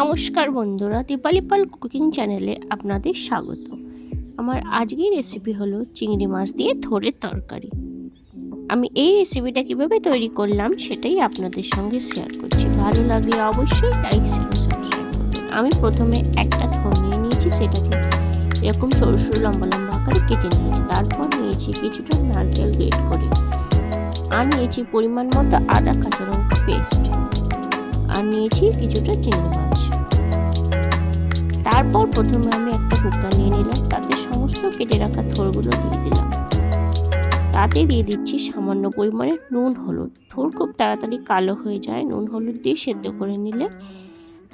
নমস্কার বন্ধুরা, দীপালি পাল কুকিং চ্যানেলে আপনাদের স্বাগত। আমার আজকের রেসিপি হলো চিংড়ি মাছ দিয়ে থোড়ের তরকারি। আমি এই রেসিপিটা কীভাবে তৈরি করলাম সেটাই আপনাদের সঙ্গে শেয়ার করছি। ভালো লাগলে অবশ্যই লাইক শেয়ার সাবস্ক্রাইব আমি প্রথমে একটা থোড় নিয়ে নিয়েছি, সেটাকে এরকম সরু সরু লম্বা লম্বা আকারে কেটে নিয়েছি। তারপর নিয়েছি কিছুটা নারকেল গ্রেট করে। আর নিয়েছি পরিমাণ মতো আদা, কাঁচা লঙ্কা পেস্ট আর নিয়েছি কিছুটা চিংড়ি মাছ। তারপর প্রথমে আমি একটা কুকার নিয়ে নিলাম, তাতে সমস্ত কেটে রাখা থোরগুলো দিয়ে দিলাম। তাতে দিয়ে দিচ্ছি সামান্য পরিমাণে নুন, হলুদ। থোর খুব তাড়াতাড়ি কালো হয়ে যায়, নুন, হলুদ দিয়ে সেদ্ধ করে নিলে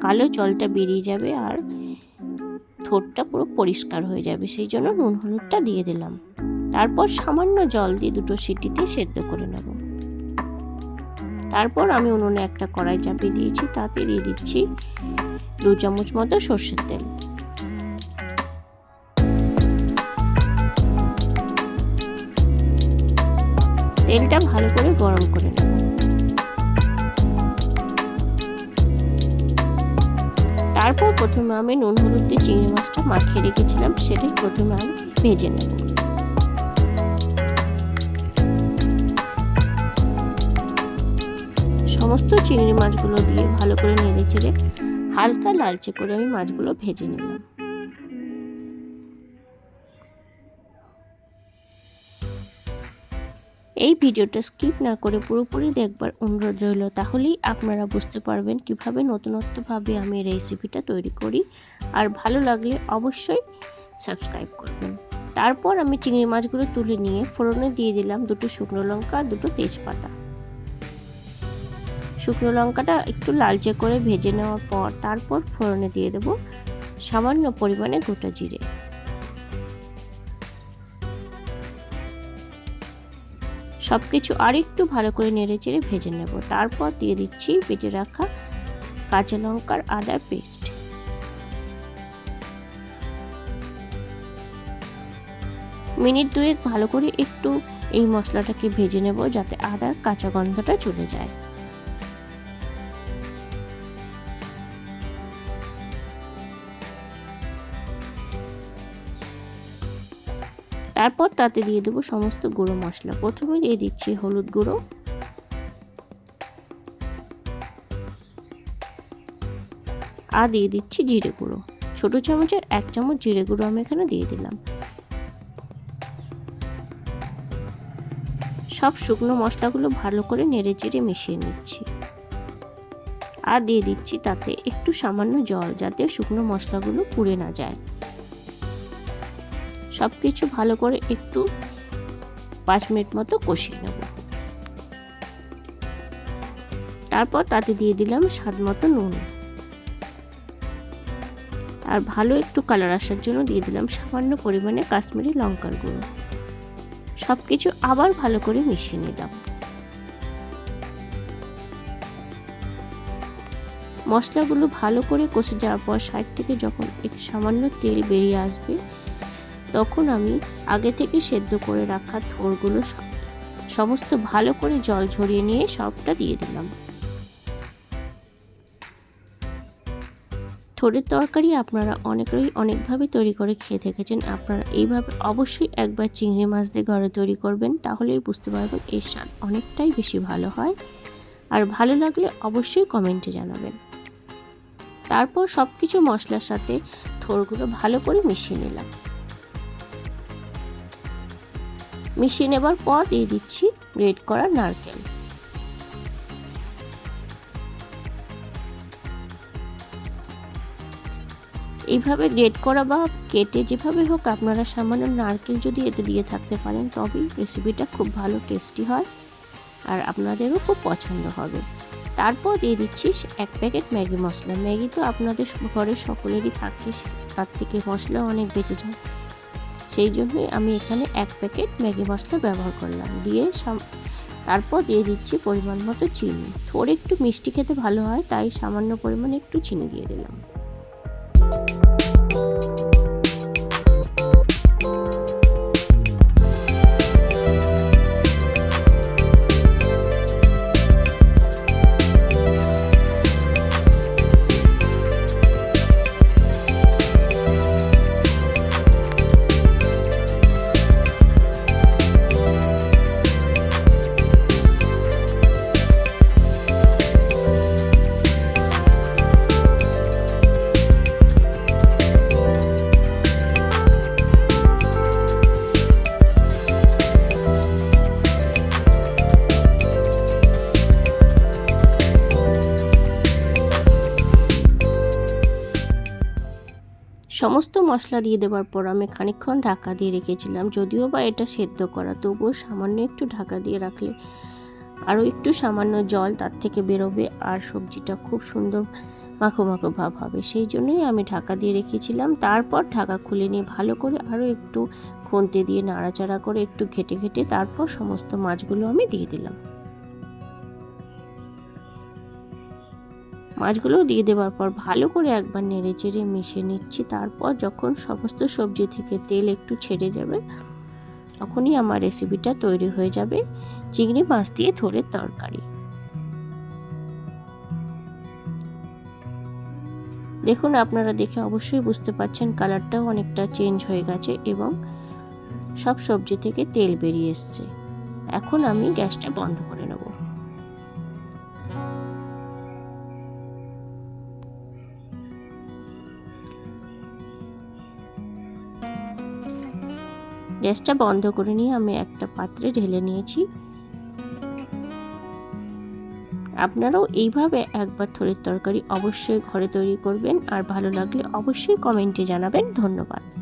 কালো জলটা বেরিয়ে যাবে আর থোরটা পুরো পরিষ্কার হয়ে যাবে, সেই জন্য নুন, হলুদটা দিয়ে দিলাম। তারপর সামান্য জল দিয়ে দুটো সিটিতে সেদ্ধ করে নেব। তারপর আমি উনুনে একটা কড়াই চাপিয়ে দিয়েছি, তাতে দিয়ে দিচ্ছি দু চামচ মতো সর্ষের তেল। তেলটা ভালো করে গরম করে নেব। তারপর প্রথমে আমি নুন, হলুদ দিয়ে চিংড়ি মাছটা মাখিয়ে রেখেছিলাম, সেটাই প্রথমে আমি ভেজে নেব। সমস্ত চিংড়ি মাছগুলো দিয়ে ভালো করে নেড়ে চেড়ে হালকা লালচে করে আমি মাছগুলো ভেজে নিলাম। এই ভিডিওটা স্কিপ না করে পুরোপুরি দেখবার অনুরোধ রইল, তাহলেই আপনারা বুঝতে পারবেন কীভাবে নতুনত্বভাবে আমি রেসিপিটা তৈরি করি। আর ভালো লাগলে অবশ্যই সাবস্ক্রাইব করবেন। তারপর আমি চিংড়ি মাছগুলো তুলে নিয়ে ফোড়নে দিয়ে দিলাম দুটো শুকনো লঙ্কা, দুটো তেজপাতা। শুকনো লঙ্কাটা একটু লালচে করে ভেজে নেওয়ার পর তারপর ফোড়নে দিয়ে দেব সামান্য পরিমাণে গোটা জিরে। সব কিছু আর একটু ভালো করে নেড়ে চেড়ে ভেজে নেব। তারপর দিয়ে দিচ্ছি বেটে রাখা কাঁচা লঙ্কার আদার পেস্ট। মিনিট দুয়েক ভালো করে একটু এই মশলাটাকে ভেজে নেব যাতে আদার কাঁচা গন্ধটা চলে যায়। তারপর তাতে দিয়ে দেবো সমস্ত গুঁড়ো মশলা। প্রথমে দিয়ে দিচ্ছি হলুদ গুঁড়ো। আর দিয়ে দিচ্ছি জিরে গুঁড়ো। ছোটো চামচের এক চামচ জিরে গুঁড়ো আমি এখানে দিয়ে দিলাম। সব শুকনো মশলাগুলো ভালো করে নেড়ে চেড়ে মিশিয়ে নিচ্ছি। আর দিয়ে দিচ্ছি তাতে একটু সামান্য জল যাতে শুকনো মশলাগুলো পুড়ে না যায়। সব কিছু ভালো করে একটু পাঁচ মিনিট মতো কষিয়ে নেব। তারপর তাতে দিয়ে দিলাম স্বাদ মতো নুন। আর ভালো একটু কালার আসার জন্য দিয়ে দিলাম সামান্য পরিমাণে কাশ্মীরি লঙ্কার গুঁড়ো। সব কিছু আবার ভালো করে মিশিয়ে নিলাম। মশলাগুলো ভালো করে কষে যাওয়ার পর সাইড থেকে যখন একটু সামান্য তেল বেরিয়ে আসবে তখন আমি আগে থেকে সেদ্ধ করে রাখা থোরগুলো সমস্ত ভালো করে জল ঝরিয়ে নিয়ে সবটা দিয়ে দিলাম। থোড়ের তরকারি আপনারা অনেকেই অনেকভাবে তৈরি করে খেয়ে থেকেছেন আপনারা এইভাবে অবশ্যই একবার চিংড়ি মাছ দিয়ে ঘরে তৈরি করবেন, তাহলেই বুঝতে পারবেন এর স্বাদ অনেকটাই বেশি ভালো হয়। আর ভালো লাগলে অবশ্যই কমেন্টে জানাবেন। তারপর সব কিছু মশলার সাথে থোরগুলো ভালো করে মিশিয়ে নিলাম। মিশিয়ে নেবার পর দিয়ে দিচ্ছি রেড করা নারকেল। এইভাবে গ্রেড করা বা কেটে যেভাবে হোক আপনারা সামান্য নারকেল যদি এতে দিয়ে থাকতে পারেন, তবেই রেসিপিটা খুব ভালো টেস্টি হয় আর আপনাদেরও খুব পছন্দ হবে। তারপর দিয়ে দিচ্ছি এক প্যাকেট ম্যাগি মশলা। ম্যাগি তো আপনাদের ঘরে সকলেরই থাকে তার থেকে মশলা অনেক বেঁচে যায়। সেই জন্যই আমি এখানে এক প্যাকেট ম্যাগি মশলা ব্যবহার করলাম। দিয়ে তারপর দিয়ে দিচ্ছি পরিমাণ মতো চিনি। থোড়ে একটু মিষ্টি খেতে ভালো হয়, তাই সামান্য পরিমাণে একটু চিনি দিয়ে দিলাম। সমস্ত মশলা দিয়ে দেওয়ার পর আমি খানিকক্ষণ ঢাকা দিয়ে রেখেছিলাম, যদিও বা এটা সেদ্ধ করা, তবুও সামান্য একটু ঢাকা দিয়ে রাখলে আরও একটু সামান্য জল তার থেকে বেরোবে আর সবজিটা খুব সুন্দর মাখো মাখো ভাব হবে। সেই জন্যই আমি ঢাকা দিয়ে রেখেছিলাম। তারপর ঢাকা খুলে নিয়ে ভালো করে আরও একটু খুন্তি দিয়ে নাড়াচাড়া করে একটু ঘেটে ঘেটে তারপর সমস্ত মাছগুলো আমি দিয়ে দিলাম। মাছগুলো দিয়ে দেওয়ার পর ভালো করে একবার নেড়ে চেড়ে মিশিয়ে নিচ্ছি। তারপর যখন সমস্ত সবজি থেকে তেল একটু ছেড়ে যাবে, তখনই আমার রেসিপিটা তৈরি হয়ে যাবে চিংড়ি মাছ দিয়ে থোড়ের তরকারি। দেখুন, আপনারা দেখে অবশ্যই বুঝতে পারছেন কালারটাও অনেকটা চেঞ্জ হয়ে গেছে এবং সব সবজি থেকে তেল বেরিয়ে এসছে। এখন আমি গ্যাসটা বন্ধ করে গ্যাসটা বন্ধ করে নিয়ে আমি একটা পাত্রে ঢেলে নিয়েছি। আপনারাও এইভাবে একবার থরির তরকারি অবশ্যই ঘরে তৈরি করবেন। আর ভালো লাগলে অবশ্যই কমেন্টে জানাবেন। ধন্যবাদ।